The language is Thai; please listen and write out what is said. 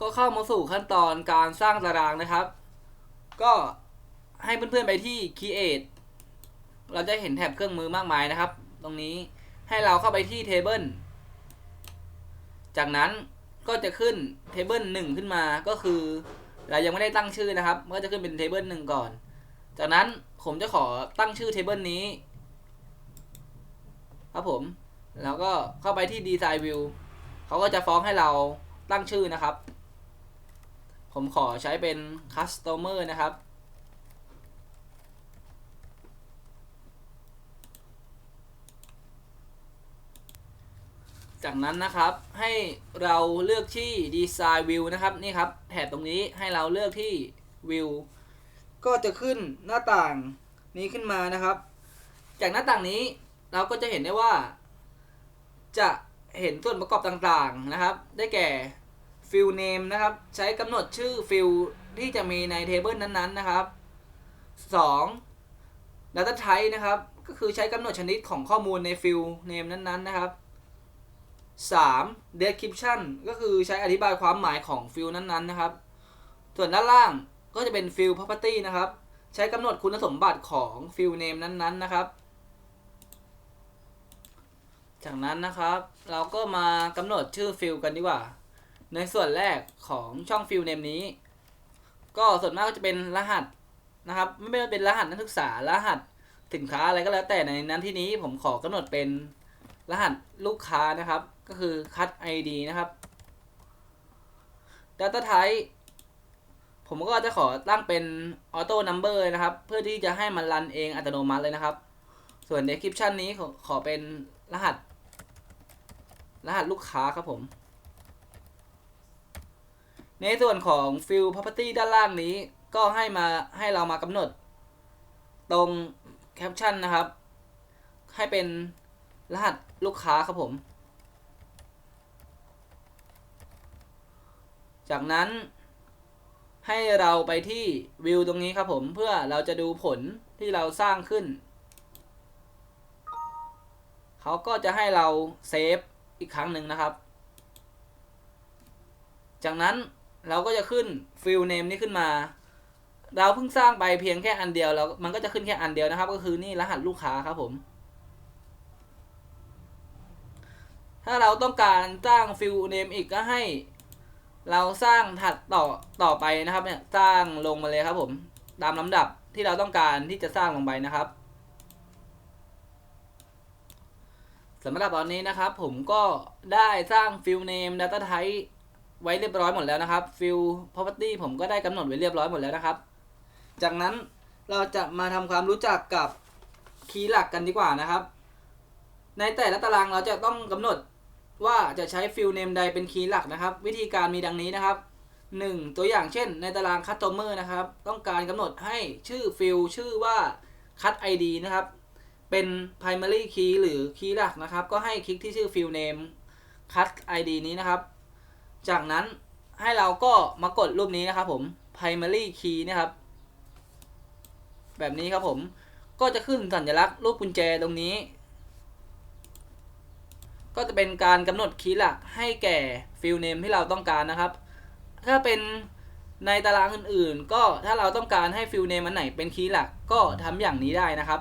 ก็เข้ามาสู่ขั้นตอนการสร้างตารางนะครับ ก็ให้เพื่อนๆไปที่ Create เราจะเห็นแถบเครื่องมือมากมายนะครับ ตรงนี้ให้เราเข้าไปที่ Table จากนั้นก็จะขึ้น Table 1 ขึ้นมาก็คือ เรายังไม่ได้ตั้งชื่อนะครับ ก็จะขึ้นเป็น Table 1 ก่อน จากนั้นผมจะขอตั้งชื่อ Table นี้ ครับผม แล้วก็เข้าไปที่ Design View เขาก็จะฟ้องให้เราตั้งชื่อนะครับ ผมขอใช้เป็น Customer นะครับ จากนั้นนะครับให้เราเลือกที่ Design View นะครับนี่ครับแถบตรงนี้ให้เราเลือกที่ View ก็จะขึ้นหน้าต่างนี้ขึ้นมานะครับ จากหน้าต่างนี้เราก็จะเห็นได้ว่า จะเห็นส่วนประกอบต่างๆนะครับ ได้แก่ Field Name นะครับ ใช้กำหนดชื่อ Field ที่จะมีในเทเบิลนั้นๆนะครับ 2. Data Type นะครับ ก็คือใช้กำหนดชนิดของข้อมูลใน Field Name นั้นๆนะครับ 3. description ก็คือใช้อธิบายความหมายของฟิลนั้นๆนะครับ ส่วนด้านล่างก็จะเป็นฟิล property นะครับ ใช้กำหนดคุณสมบัติของฟิล name นั้นๆนะครับ จากนั้นนะครับ เราก็มากำหนดชื่อฟิลกันดีกว่า ในส่วนแรกของช่องฟิล name นี้ ก็ส่วนมากก็จะเป็นรหัสนะครับ ไม่ว่าเป็นรหัสนักศึกษารหัสสินค้าอะไรก็แล้วแต่ในนั้นที่นี้ผมขอกำหนดเป็นรหัสลูกค้านะครับ ก็คือคัด ID นะครับ Data Type ผมก็จะขอตั้งเป็น Auto Number นะครับ เพื่อที่จะให้มันรันเองอัตโนมัติเลยนะครับ ส่วน Description นี้ขอขอเป็นรหัส รหัสลูกค้าครับผม ในส่วนของ Field Property ด้านล่างนี้ ก็ให้มาให้เรามากำหนด ตรง Caption นะครับ ให้เป็นรหัสลูกค้าครับผม จากนั้นให้เราไปที่วิวตรงนี้ครับผมเพื่อเราจะดูผลที่เราสร้างขึ้น เขาก็จะให้เราเซฟอีกครั้งหนึ่งนะครับ จากนั้น เราก็จะขึ้นฟิลเนมนี้ขึ้นมา เราเพิ่งสร้างไปเพียงแค่อันเดียวแล้วมันก็จะขึ้นแค่อันเดียวนะครับ ก็คือนี่รหัสลูกค้าครับผม ถ้าเราต้องการสร้างฟิลเนมอีกก็ให้ เราสร้างถัดต่อต่อไปนะครับเนี่ยสร้างลงมาเลยครับผม ตามลำดับที่เราต้องการที่จะสร้างลงไปนะครับสำหรับตอนนี้นะครับผมก็ได้สร้างฟิลเนม Data Type ไว้เรียบร้อยหมดแล้วนะครับฟิล Property ผมก็ได้กำหนดไว้เรียบร้อยหมดแล้วนะครับ จากนั้นเราจะมาทำความรู้จักกับคีย์หลักกันดีกว่านะครับ ในแต่ละตารางเราจะต้องกำหนดว่าจะใช้ฟิลเนมใดเป็นคีย์หลักนะครับ วิธีการมีดังนี้นะครับ 1. ตัวอย่างเช่น ในตาราง customer นะครับ ต้องการกำหนดให้ชื่อฟิลชื่อว่า cut id นะครับ เป็น primary key หรือคีย์หลักนะครับ ก็ให้คลิกที่ชื่อ fill name cut id นี้นะครับ จากนั้นให้เราก็มากดรูปนี้นะครับผม primary key นะครับ แบบนี้ครับผม ก็จะขึ้นสัญลักษณ์รูปกุญแจตรงนี้ ก็จะเป็นการกำหนดคีย์หลักให้แก่ฟิลเนมที่เราต้องการนะครับ ถ้าเป็นในตารางอื่นๆ ก็ถ้าเราต้องการให้ฟิลเนมอันไหนเป็นคีย์หลักก็ทำอย่างนี้ได้นะครับ